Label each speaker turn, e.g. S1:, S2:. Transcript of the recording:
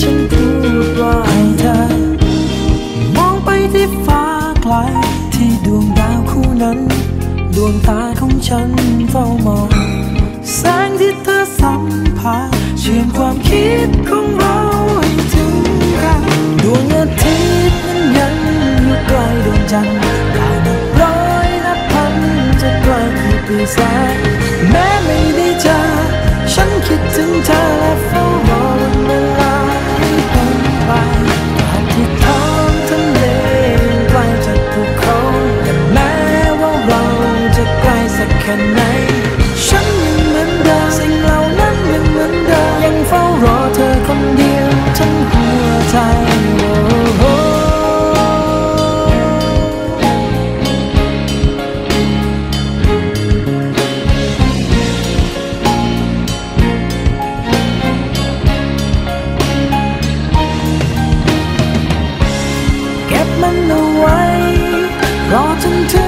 S1: ฉันพูดว่าให้เธอ มองไปที่ฟ้าไกล ที่ดวงดาวคู่นั้น ดวงตาของฉันเฝ้ามอง แสงที่เธอสัมผัสเชื่อมความคิดของ ค่ไหน ฉันยังเหมือนเดิมสิ่งเหล่านั้นยังเหมือนเดิมยังเฝ้ารอเธอคนเดียวทั้งหัวใจเก็บมันเอาไว้รอจนถึงวันที่ได้พบกันทุกเรื่อ